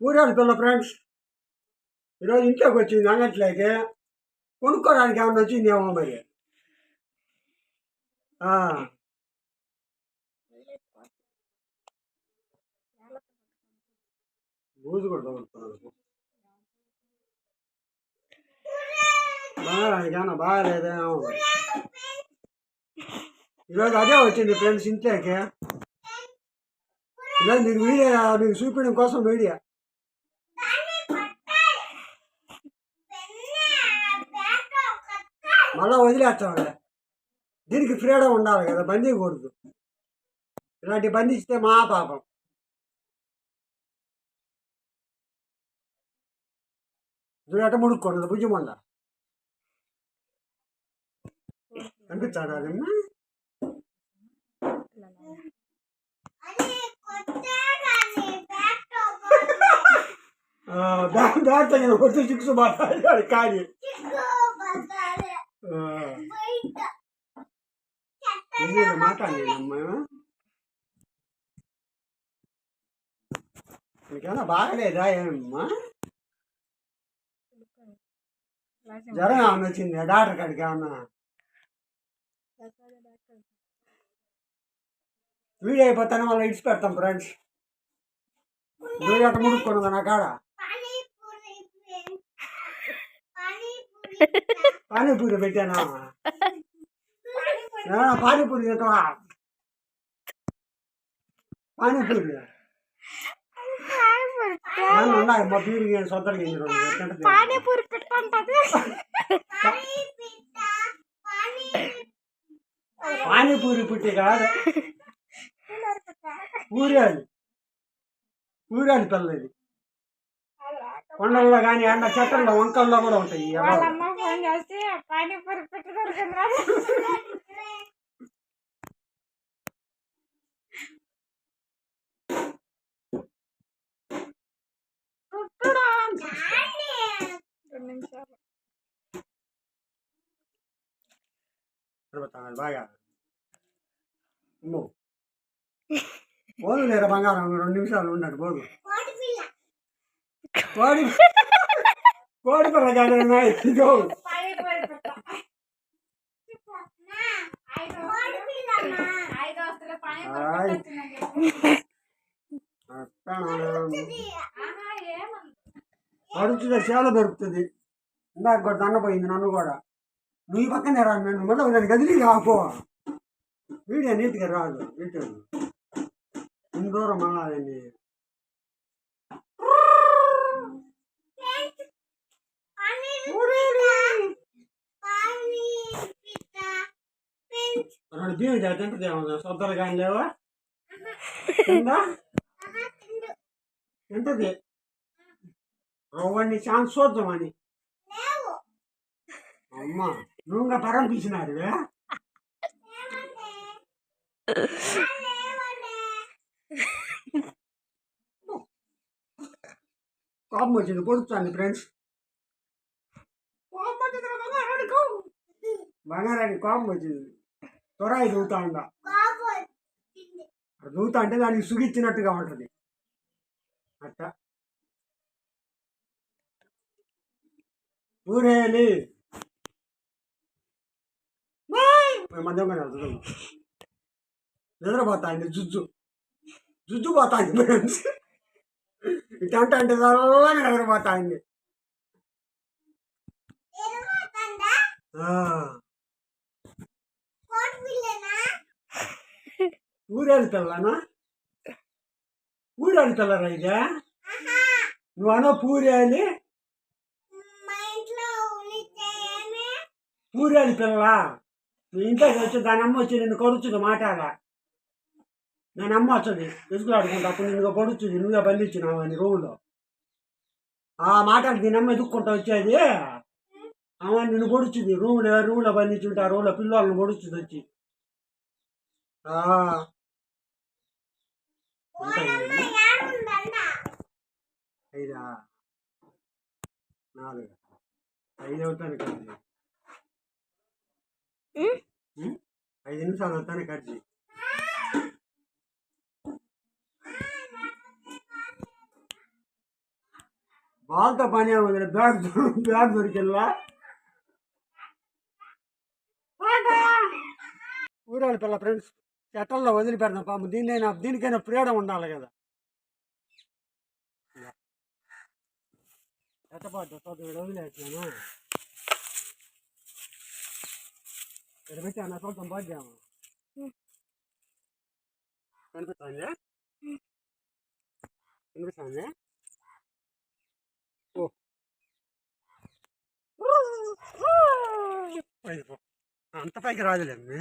ఊరాడు పిల్ల ఫ్రెండ్స్ ఈరోజు ఇంట్లోకి వచ్చింది అన్నట్లయితే కొనుక్కోవడానికి ఏమన్నా వచ్చిందేమో మరి. బూజు కూడా తగులుతున్నాడు. బంగారానికి ఏమన్నా బాగాలేదేమో మరి. ఈరోజు అదే వచ్చింది ఫ్రెండ్స్ ఇంట్లోకి. ఈరోజు మీకు వీడియో మీకు చూపించడం కోసం వీడియో. మళ్ళా వదిలేస్తాంలే దీనికి ఫ్రీడమ్ ఉండాలి కదా బంధించకూడదు ఇలాంటి బంధిస్తే మా పాపం చూడట ముడుక్కోండి భుజం ఉండ అనిపించాడు అదమ్మా దాని దాంతో నేను కొట్టి చిక్సు మాట్లాడాడు కానీ ఇందులో మాట్లాడలేదమ్మా నీకేమన్నా బాగలేదా ఏమమ్మా? జ్వరం ఏమన్నా వచ్చింది? డాక్టర్ కాడికి ఏమన్నా? వీడియో అయిపోతాను మళ్ళీ ఇడిచి పెడతాం ఫ్రెండ్స్ వీడియో అట్ట ముడుక్కోను నా కాడ. పానీపూరి పెట్టాను? పానీపూరి. తింటావా? పానీపూరి. ఉన్నాయి మా పీరి సొంతలు పానీపూరి పానీపూరి పుట్టి కాదు. ఊరేది. ఊరేది పిల్లది. కొండల్లో కానీ ఎండ చెట్లలో వంకల్లో కూడా ఉంటాయి పానీపూరి పెట్టి దొరికిందిరా బాగా పోదు బంగారం రెండు నిమిషాలు ఉన్నాడు పోదు కోడి కోడి పిల్ల కానీ ఉన్నాయి ఇదిగో పానీపూరి పెట్ట ఐదు ఐదు వస్తువులు పానీపూరి ఆయ్. పెట్టొచ్చిందని చెప్పి. అట్టానా. ఆహా, ఏమన్నా అరుచుగా సేల దొరుకుతుంది. ఇందాక కూడా దన్నపోయింది నన్ను కూడా. నువ్వు ఈ పక్కనే రాను నన్ను. మళ్ళీ దాన్ని గదిలి ఆపో వీడియో నీట్గా రాదు. ఇటు ఇంత దూరం మళ్ళా అదండి రెండు బియ్యం తింటది ఏమన్నా సొద్దలు కానీ లేవా తిందా తింటది అవన్నీ ఛాన్స్ చూద్దామని అమ్మా నువ్వు ఇంకా పరం తీసినారు కోపం వచ్చింది పొడుచుంది ఫ్రెండ్స్ కోపం వచ్చింది రా బంగారానికి. బంగారానికి కోపం వచ్చింది త్వరాయి దూతా ఉండ దూతా అంటే దానికి సుగిచ్చినట్టుగా ఉంటుంది. అట్ట. ఊరేలి. మధ్యలో నిద్రపోతాండి జుజ్జు. జుజ్జు పోతాంది. ఫ్రెండ్స్ ఇటంటే అంటే చల్లగా నిద్రపోతాంది. ఆ, ఊరేలి పిల్లరా ఇదే నువ్వు అనో? పూరేలి పూరేలి పిల్ల నీ ఇంట్లోకి వచ్చి దాని అమ్మ వచ్చి నిన్ను కొడుచుది మాటాడ దాని అమ్మ వచ్చది ఎసుకులాడుకుంటా అప్పుడు నిన్ను పొడుచుది నువ్వే బంధించినావు అని రూమ్లో ఆ మాటలు దీని అమ్మ ఎదుక్కుంటా వచ్చేది? అమ్మ నిన్ను పొడుచుది రూమ్లో రూమ్లో బంధించుంటే ఆ రూమ్లో పిల్లలను పొడుచుది వచ్చి. ఐదా? నాలుగు? ఐదు అవుతాను కట్ ఐదు నిమిషాలు అవుతాను కట్ వాళ్ళతో పని ఏముంది? బ్యాగ్ దొ- బ్యాగ్ దొరికిల్లా ఊరాల పిల్ల ఫ్రెండ్స్. చెట్టల్లో వదిలిపెడదాం పాము దీనికైనా దీనికైనా ఫ్రీడమ్ ఉండాలి కదా ఎట్టపాటు చోట వదిలేసాను ఇక్కడ పెట్టి అన్న చూద్దాం బాధ్యాము కనిపిస్తుంది కనిపిస్తుంది ఓ పైకి పో. అంత పైకి రాదులేండి